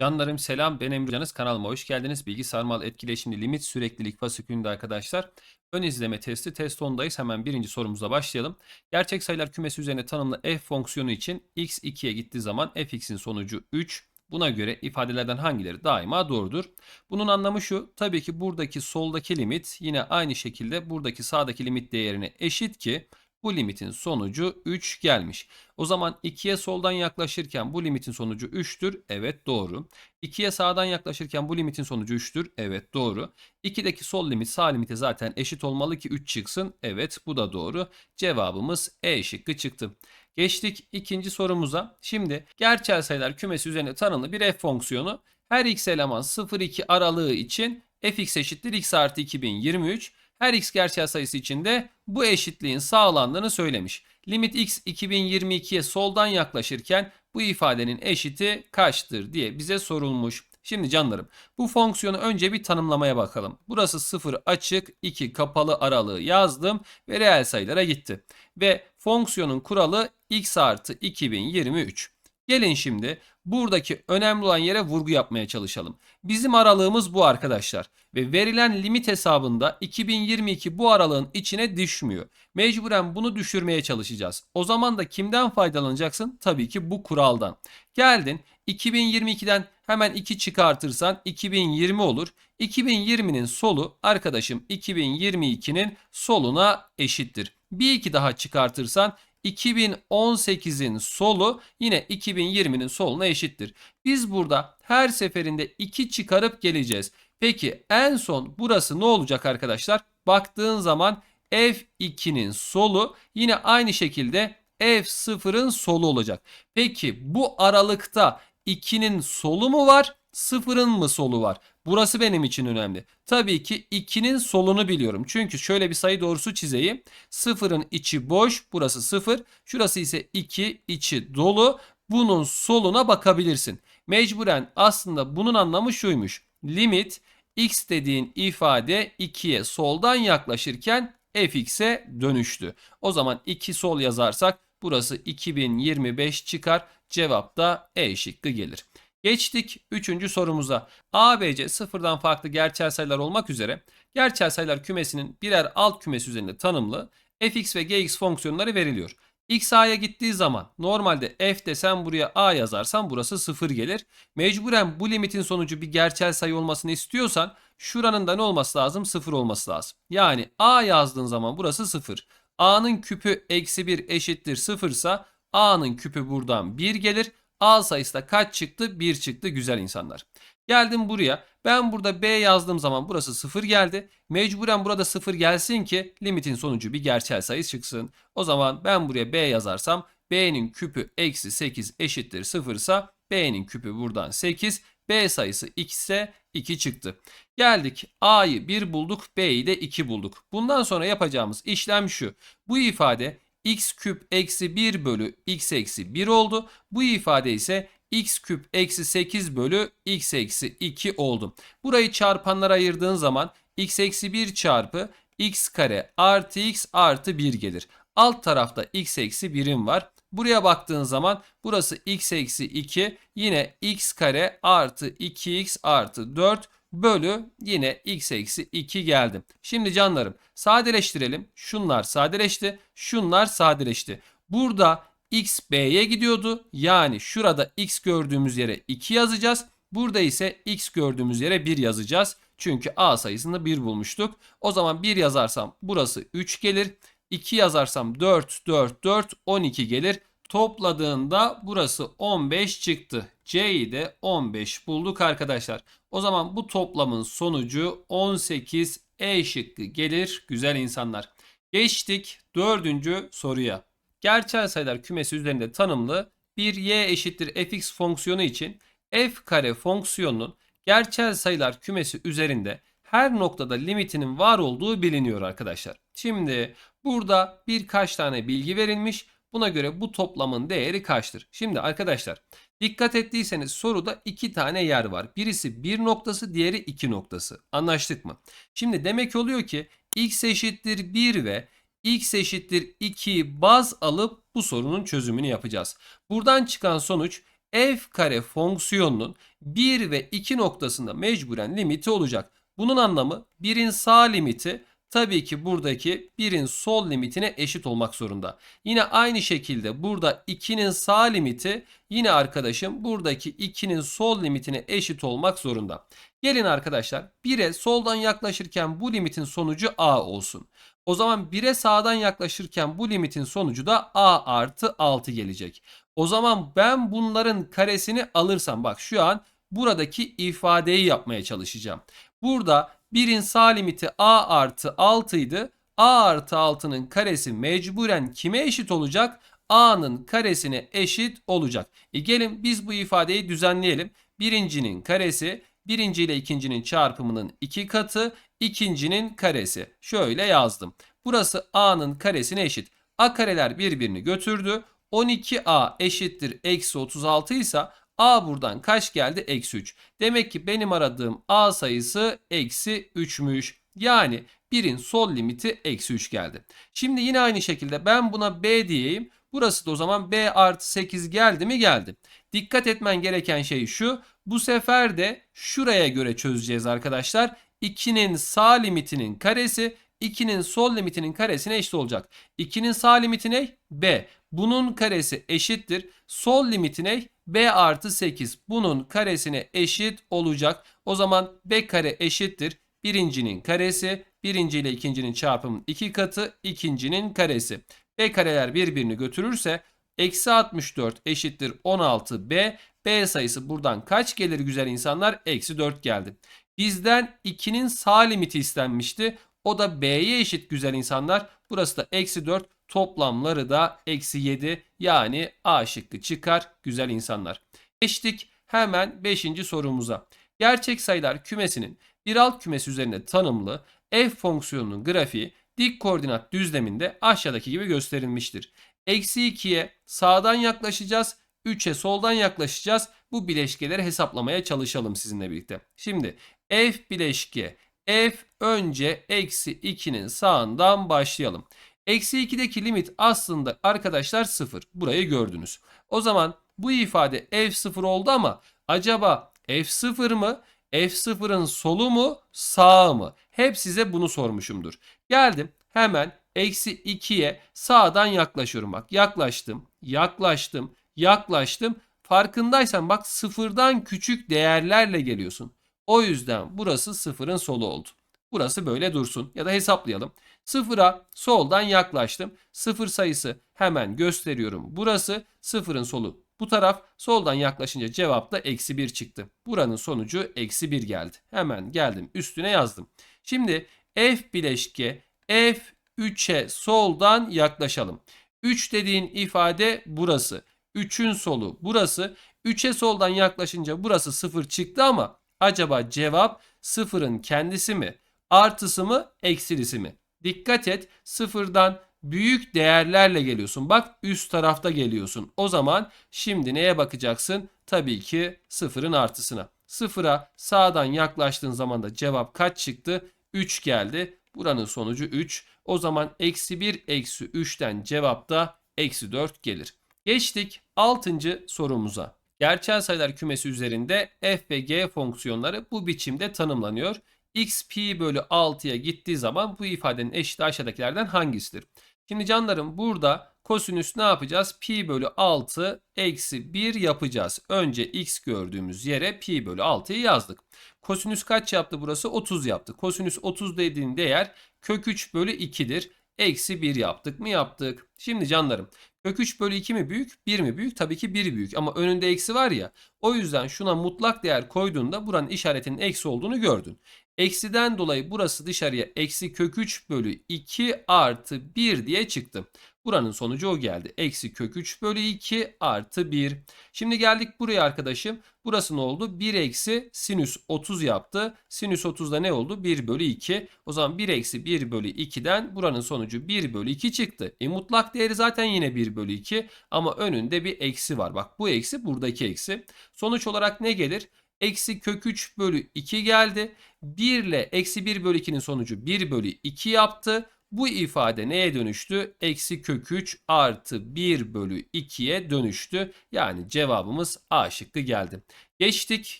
Canlarım selam ben Emre Canız kanalıma hoş geldiniz. Bilgi sarmal etkileşimli limit süreklilik fasikülünde arkadaşlar. Ön izleme testi test 10'dayız. Hemen birinci sorumuza başlayalım. Gerçek sayılar kümesi üzerine tanımlı f fonksiyonu için x 2'ye gittiği zaman fx'in sonucu 3. Buna göre ifadelerden hangileri daima doğrudur? Bunun anlamı şu. Tabii ki buradaki soldaki limit yine aynı şekilde buradaki sağdaki limit değerine eşit ki bu limitin sonucu 3 gelmiş. O zaman 2'ye soldan yaklaşırken bu limitin sonucu 3'tür. Evet doğru. 2'ye sağdan yaklaşırken bu limitin sonucu 3'tür. Evet doğru. 2'deki sol limit sağ limite zaten eşit olmalı ki 3 çıksın. Evet bu da doğru. Cevabımız E şıkkı çıktı. Geçtik ikinci sorumuza. Şimdi gerçel sayılar kümesi üzerine tanımlı bir f fonksiyonu her x eleman 0-2 aralığı için fx eşittir x artı 2023 her x gerçel sayısı için de bu eşitliğin sağlandığını söylemiş. Limit x 2022'ye soldan yaklaşırken bu ifadenin eşiti kaçtır diye bize sorulmuş. Şimdi canlarım bu fonksiyonu önce bir tanımlamaya bakalım. Burası 0 açık 2 kapalı aralığı yazdım ve reel sayılara gitti. Ve fonksiyonun kuralı x artı 2023. Gelin şimdi buradaki önemli olan yere vurgu yapmaya çalışalım. Bizim aralığımız bu arkadaşlar. Ve verilen limit hesabında 2022 bu aralığın içine düşmüyor. Mecburen bunu düşürmeye çalışacağız. O zaman da kimden faydalanacaksın? Tabii ki bu kuraldan. Geldin 2022'den hemen 2 çıkartırsan 2020 olur. 2020'nin solu arkadaşım 2022'nin soluna eşittir. Bir iki daha çıkartırsan 2018'in solu yine 2020'nin soluna eşittir. Biz burada her seferinde 2 çıkarıp geleceğiz. Peki en son burası ne olacak arkadaşlar? Baktığın zaman F2'nin solu yine aynı şekilde F0'ın solu olacak. Peki bu aralıkta 2'nin solu mu var? 0'ın mı solu var? Burası benim için önemli. Tabii ki 2'nin solunu biliyorum. Çünkü şöyle bir sayı doğrusu çizeyim. 0'ın içi boş. Burası 0. Şurası ise 2 içi dolu. Bunun soluna bakabilirsin. Mecburen aslında bunun anlamı şuymuş. Limit x dediğin ifade 2'ye soldan yaklaşırken fx'e dönüştü. O zaman 2 sol yazarsak burası 2025 çıkar. Cevap da E şıkkı gelir. Geçtik 3. sorumuza. A, B, C sıfırdan farklı gerçel sayılar olmak üzere gerçel sayılar kümesinin birer alt kümesi üzerinde tanımlı fx ve gx fonksiyonları veriliyor. x a'ya gittiği zaman normalde f desem buraya a yazarsam burası 0 gelir. Mecburen bu limitin sonucu bir gerçel sayı olmasını istiyorsan şuranın da ne olması lazım? 0 olması lazım. Yani a yazdığın zaman burası 0. a'nın küpü eksi 1 eşittir 0 ise a'nın küpü buradan 1 gelir. A sayısı da kaç çıktı? 1 çıktı güzel insanlar. Geldim buraya. Ben burada B yazdığım zaman burası 0 geldi. Mecburen burada 0 gelsin ki limitin sonucu bir gerçel sayı çıksın. O zaman ben buraya B yazarsam B'nin küpü eksi 8 eşittir 0 ise B'nin küpü buradan 8. B sayısı x ise 2 çıktı. Geldik A'yı 1 bulduk B'yi de 2 bulduk. Bundan sonra yapacağımız işlem şu. Bu ifade x küp eksi 1 bölü x eksi 1 oldu. Bu ifade ise x küp eksi 8 bölü x eksi 2 oldu. Burayı çarpanlara ayırdığın zaman x eksi 1 çarpı x kare artı x artı 1 gelir. Alt tarafta x eksi 1'im var. Buraya baktığın zaman burası x eksi 2 yine x kare artı 2x artı 4 bölü yine x eksi 2 geldi. Şimdi canlarım sadeleştirelim. Şunlar sadeleşti. Şunlar sadeleşti. Burada x b'ye gidiyordu. Yani şurada x gördüğümüz yere 2 yazacağız. Burada ise x gördüğümüz yere 1 yazacağız. Çünkü a sayısını 1 bulmuştuk. O zaman 1 yazarsam burası 3 gelir. 2 yazarsam 4, 4, 4, 12 gelir. Topladığında burası 15 çıktı. C'yi de 15 bulduk arkadaşlar. O zaman bu toplamın sonucu 18 E şıkkı gelir güzel insanlar. Geçtik dördüncü soruya. Gerçel sayılar kümesi üzerinde tanımlı bir y eşittir fx fonksiyonu için f kare fonksiyonunun gerçel sayılar kümesi üzerinde her noktada limitinin var olduğu biliniyor arkadaşlar. Şimdi burada birkaç tane bilgi verilmiş. Buna göre bu toplamın değeri kaçtır? Şimdi arkadaşlar dikkat ettiyseniz soruda iki tane yer var. Birisi bir noktası diğeri iki noktası. Anlaştık mı? Şimdi demek oluyor ki x eşittir 1 ve x eşittir 2'yi baz alıp bu sorunun çözümünü yapacağız. Buradan çıkan sonuç f kare fonksiyonunun 1 ve 2 noktasında mecburen limiti olacak. Bunun anlamı 1'in sağ limiti tabii ki buradaki 1'in sol limitine eşit olmak zorunda. Yine aynı şekilde burada 2'nin sağ limiti yine arkadaşım buradaki 2'nin sol limitine eşit olmak zorunda. Gelin arkadaşlar 1'e soldan yaklaşırken bu limitin sonucu a olsun. O zaman 1'e sağdan yaklaşırken bu limitin sonucu da a artı 6 gelecek. O zaman ben bunların karesini alırsam bak şu an buradaki ifadeyi yapmaya çalışacağım. Burada 1'in sağ limiti a artı 6 idi. a artı 6'nın karesi mecburen kime eşit olacak? a'nın karesine eşit olacak. E gelin biz bu ifadeyi düzenleyelim. Birincinin karesi birinci ile ikincinin çarpımının iki katı ikincinin karesi. Şöyle yazdım. Burası a'nın karesine eşit. a kareler birbirini götürdü. 12a eşittir eksi 36 ise a buradan kaç geldi? Eksi 3. Demek ki benim aradığım a sayısı eksi 3'müş. Yani 1'in sol limiti eksi 3 geldi. Şimdi yine aynı şekilde ben buna b diyeyim. Burası da o zaman b artı 8 geldi mi? Geldi. Dikkat etmen gereken şey şu. Bu sefer de şuraya göre çözeceğiz arkadaşlar. 2'nin sağ limitinin karesi 2'nin sol limitinin karesine eşit olacak. 2'nin sağ limiti ne? B. Bunun karesi eşittir. Sol limiti ne? B artı 8. Bunun karesine eşit olacak. O zaman B kare eşittir. Birincinin karesi. Birinci ile ikincinin çarpımının iki katı. ikincinin karesi. B kareler birbirini götürürse eksi 64 eşittir 16B. B sayısı buradan kaç gelir güzel insanlar? Eksi 4 geldi. Bizden 2'nin sağ limiti istenmişti. O da B'ye eşit güzel insanlar. Burası da eksi 4. Toplamları da eksi 7. Yani A şıkkı çıkar güzel insanlar. Geçtik hemen 5. sorumuza. Gerçek sayılar kümesinin bir alt kümesi üzerinde tanımlı f fonksiyonunun grafiği dik koordinat düzleminde aşağıdaki gibi gösterilmiştir. Eksi 2'ye sağdan yaklaşacağız. 3'e soldan yaklaşacağız. Bu bileşkeleri hesaplamaya çalışalım sizinle birlikte. Şimdi f bileşke f önce eksi 2'nin sağından başlayalım. Eksi 2'deki limit aslında arkadaşlar 0. Burayı gördünüz. O zaman bu ifade f0 oldu ama acaba f0 mı? F0'ın solu mu sağı mı? Hep size bunu sormuşumdur. Geldim hemen eksi 2'ye sağdan yaklaşıyorum. Bak yaklaştım, yaklaştım, yaklaştım. Farkındaysan bak sıfırdan küçük değerlerle geliyorsun. O yüzden burası sıfırın solu oldu. Burası böyle dursun ya da hesaplayalım. Sıfıra soldan yaklaştım. Sıfır sayısı hemen gösteriyorum. Burası sıfırın solu. Bu taraf soldan yaklaşınca cevap da eksi 1 çıktı. Buranın sonucu eksi 1 geldi. Hemen geldim üstüne yazdım. Şimdi f bileşke f 3'e soldan yaklaşalım. 3 dediğin ifade burası. 3'ün solu burası. 3'e soldan yaklaşınca burası 0 çıktı ama acaba cevap 0'ın kendisi mi? Artısı mı? Eksilisi mi? Dikkat et sıfırdan büyük değerlerle geliyorsun. Bak üst tarafta geliyorsun. O zaman şimdi neye bakacaksın? Tabii ki sıfırın artısına. Sıfıra sağdan yaklaştığın zaman da cevap kaç çıktı? 3 geldi. Buranın sonucu 3. O zaman eksi 1 eksi 3'ten cevap da eksi 4 gelir. Geçtik 6. sorumuza. Gerçel sayılar kümesi üzerinde f ve g fonksiyonları bu biçimde tanımlanıyor. x pi bölü 6'ya gittiği zaman bu ifadenin eşiti aşağıdakilerden hangisidir? Şimdi canlarım burada kosinüs ne yapacağız? Pi bölü 6 eksi 1 yapacağız. Önce x gördüğümüz yere pi bölü 6'yı yazdık. Kosinüs kaç yaptı burası? 30 yaptı. Kosinüs 30 dediğin değer kök 3 bölü 2'dir. Eksi 1 yaptık mı? Yaptık. Şimdi canlarım kök 3 bölü 2 mi büyük? 1 mi büyük? Tabii ki 1 büyük ama önünde eksi var ya. O yüzden şuna mutlak değer koyduğunda buranın işaretinin eksi olduğunu gördün. Eksiden dolayı burası dışarıya eksi kök 3 bölü 2 artı 1 diye çıktı. Buranın sonucu o geldi. Eksi kök 3 bölü 2 artı 1. Şimdi geldik buraya arkadaşım. Burası ne oldu? 1 eksi sinüs 30 yaptı. Sinüs 30'da ne oldu? 1 bölü 2. O zaman 1 eksi 1 bölü 2'den buranın sonucu 1 bölü 2 çıktı. E mutlak değeri zaten yine 1 bölü 2 ama önünde bir eksi var. Bak bu eksi buradaki eksi. Sonuç olarak ne gelir? Eksi kök 3 bölü 2 geldi. 1 ile eksi 1 bölü 2'nin sonucu 1 bölü 2 yaptı. Bu ifade neye dönüştü? Eksi kök 3 artı 1 bölü 2'ye dönüştü. Yani cevabımız A şıkkı geldi. Geçtik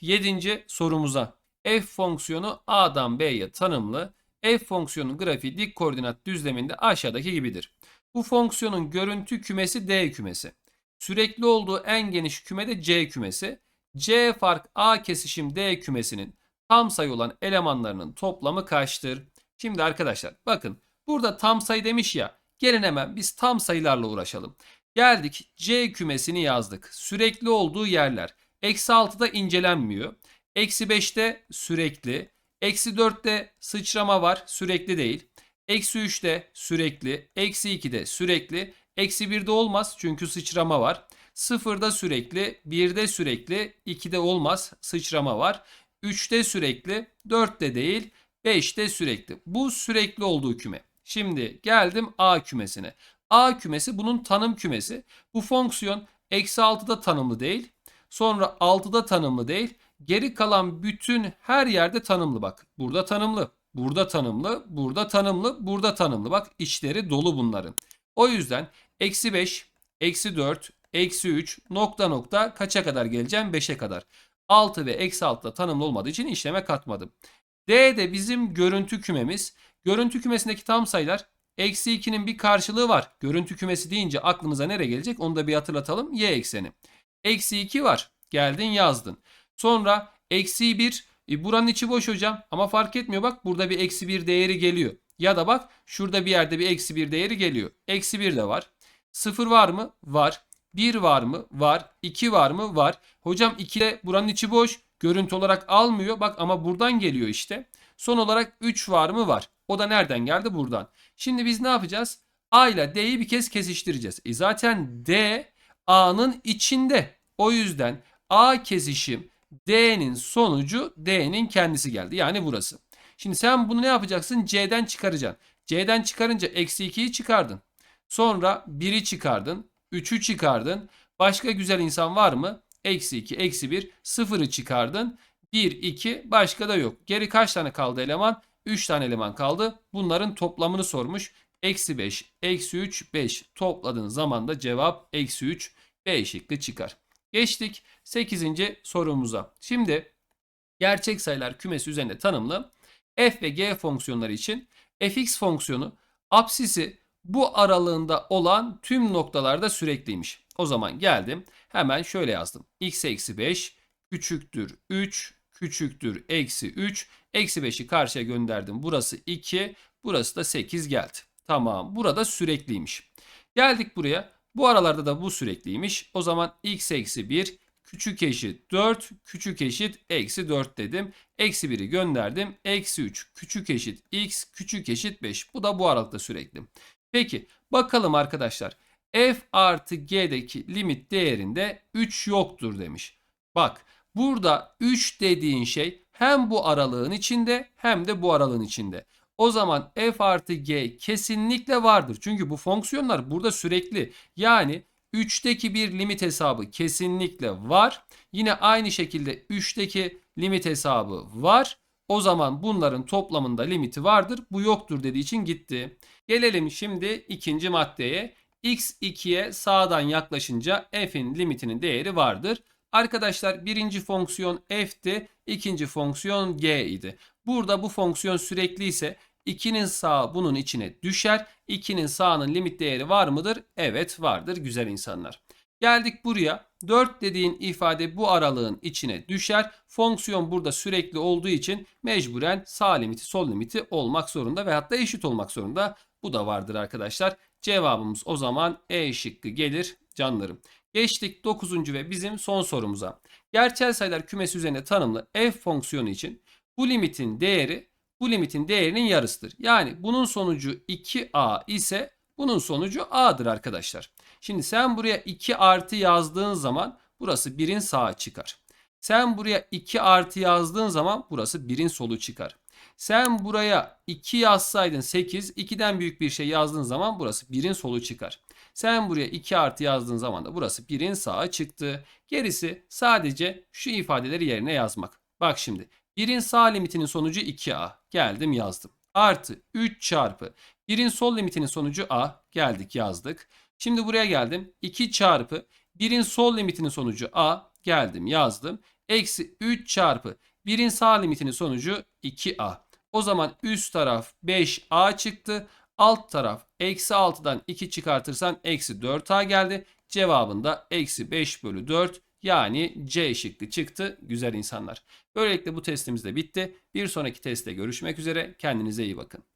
7. sorumuza. F fonksiyonu A'dan B'ye tanımlı. F fonksiyonun grafiği dik koordinat düzleminde aşağıdaki gibidir. Bu fonksiyonun görüntü kümesi D kümesi. Sürekli olduğu en geniş küme de C kümesi. C fark A kesişim D kümesinin tam sayı olan elemanlarının toplamı kaçtır? Şimdi arkadaşlar bakın burada tam sayı demiş ya. Gelin hemen biz tam sayılarla uğraşalım. Geldik C kümesini yazdık. Sürekli olduğu yerler. Eksi 6'da incelenmiyor. Eksi 5'te sürekli. Eksi 4'te sıçrama var sürekli değil. Eksi 3'te sürekli. Eksi 2'de sürekli. Eksi 1'de olmaz çünkü sıçrama var. 0'da sürekli. 1'de sürekli. 2'de olmaz sıçrama var. 3'te sürekli. 4'te değil. 5'te sürekli. Bu sürekli olduğu küme. Şimdi geldim A kümesine. A kümesi bunun tanım kümesi. Bu fonksiyon eksi 6'da tanımlı değil. Sonra 6'da tanımlı değil. Geri kalan bütün her yerde tanımlı bak. Burada tanımlı, burada tanımlı, burada tanımlı, burada tanımlı. Bak içleri dolu bunların. O yüzden eksi 5, eksi 4, eksi 3 nokta nokta kaça kadar geleceğim? 5'e kadar. 6 ve eksi 6 da tanımlı olmadığı için işleme katmadım. D de bizim görüntü kümemiz. Görüntü kümesindeki tam sayılar eksi 2'nin bir karşılığı var. Görüntü kümesi deyince aklımıza nereye gelecek? Onu da bir hatırlatalım. Y ekseni. Eksi 2 var. Geldin yazdın. Sonra eksi 1. E, buranın içi boş hocam ama fark etmiyor bak burada bir eksi 1 değeri geliyor. Ya da bak şurada bir yerde bir eksi 1 değeri geliyor. Eksi 1 de var. 0 var mı? Var. 1 var mı? Var. 2 var mı? Var. Hocam 2 de buranın içi boş. Görüntü olarak almıyor. Bak ama buradan geliyor işte. Son olarak 3 var mı? Var. O da nereden geldi? Buradan. Şimdi biz ne yapacağız? A ile D'yi bir kez kesiştireceğiz. E zaten D A'nın içinde. O yüzden A kesişim D'nin sonucu D'nin kendisi geldi. Yani burası. Şimdi sen bunu ne yapacaksın? C'den çıkaracaksın. C'den çıkarınca eksi 2'yi çıkardın. Sonra 1'i çıkardın. 3'ü çıkardın. Başka güzel insan var mı? Eksi 2, eksi 1, 0'ı çıkardın. 1, 2 başka da yok. Geri kaç tane kaldı eleman? 3 tane eleman kaldı. Bunların toplamını sormuş. Eksi 5, eksi 3, 5 topladığın zaman da cevap eksi 3, B şıkkı çıkar. Geçtik 8. sorumuza. Şimdi gerçek sayılar kümesi üzerinde tanımlı f ve g fonksiyonları için fx fonksiyonu apsisi bu aralığında olan tüm noktalarda sürekliymiş. O zaman geldim hemen şöyle yazdım. x eksi 5 küçüktür 3 küçüktür eksi 3 eksi 5'i karşıya gönderdim. Burası 2 burası da 8 geldi. Tamam burada sürekliymiş. Geldik buraya. Bu aralarda da bu sürekliymiş. O zaman x eksi 1 küçük eşit 4 küçük eşit eksi 4 dedim. Eksi 1'i gönderdim. Eksi 3 küçük eşit x küçük eşit 5. Bu da bu aralıkta sürekli. Peki bakalım arkadaşlar. f artı g'deki limit değerinde 3 yoktur demiş. Bak burada 3 dediğin şey hem bu aralığın içinde hem de bu aralığın içinde. O zaman f artı g kesinlikle vardır. Çünkü bu fonksiyonlar burada sürekli. Yani 3'teki bir limit hesabı kesinlikle var. Yine aynı şekilde 3'teki limit hesabı var. O zaman bunların toplamında limiti vardır. Bu yoktur dediği için gitti. Gelelim şimdi ikinci maddeye. x2'ye sağdan yaklaşınca f'in limitinin değeri vardır. Arkadaşlar birinci fonksiyon f'ti, ikinci fonksiyon g idi. Burada bu fonksiyon sürekli ise 2'nin sağı bunun içine düşer. 2'nin sağının limit değeri var mıdır? Evet vardır güzel insanlar. Geldik buraya. 4 dediğin ifade bu aralığın içine düşer. Fonksiyon burada sürekli olduğu için mecburen sağ limiti sol limiti olmak zorunda ve hatta eşit olmak zorunda. Bu da vardır arkadaşlar. Cevabımız o zaman E şıkkı gelir canlarım. Geçtik 9. ve bizim son sorumuza. Gerçel sayılar kümesi üzerinde tanımlı f fonksiyonu için bu limitin değeri bu limitin değerinin yarısıdır. Yani bunun sonucu 2a ise bunun sonucu a'dır arkadaşlar. Şimdi sen buraya 2 artı yazdığın zaman burası 1'in sağı çıkar. Sen buraya 2 artı yazdığın zaman burası 1'in solu çıkar. Sen buraya 2 yazsaydın 8, 2'den büyük bir şey yazdığın zaman burası 1'in solu çıkar. Sen buraya 2 artı yazdığın zaman da burası 1'in sağı çıktı. Gerisi sadece şu ifadeleri yerine yazmak. Bak şimdi 1'in sağ limitinin sonucu 2a. Geldim yazdım. Artı 3 çarpı 1'in sol limitinin sonucu a. Geldik yazdık. Şimdi buraya geldim. 2 çarpı 1'in sol limitinin sonucu a. Geldim yazdım. Eksi 3 çarpı 1'in sağ limitinin sonucu 2a. O zaman üst taraf 5a çıktı. Alt taraf eksi 6'dan 2 çıkartırsan eksi 4a geldi. Cevabında eksi 5 bölü 4 yani C şıkkı çıktı güzel insanlar. Böylelikle bu testimiz de bitti. Bir sonraki testte görüşmek üzere. Kendinize iyi bakın.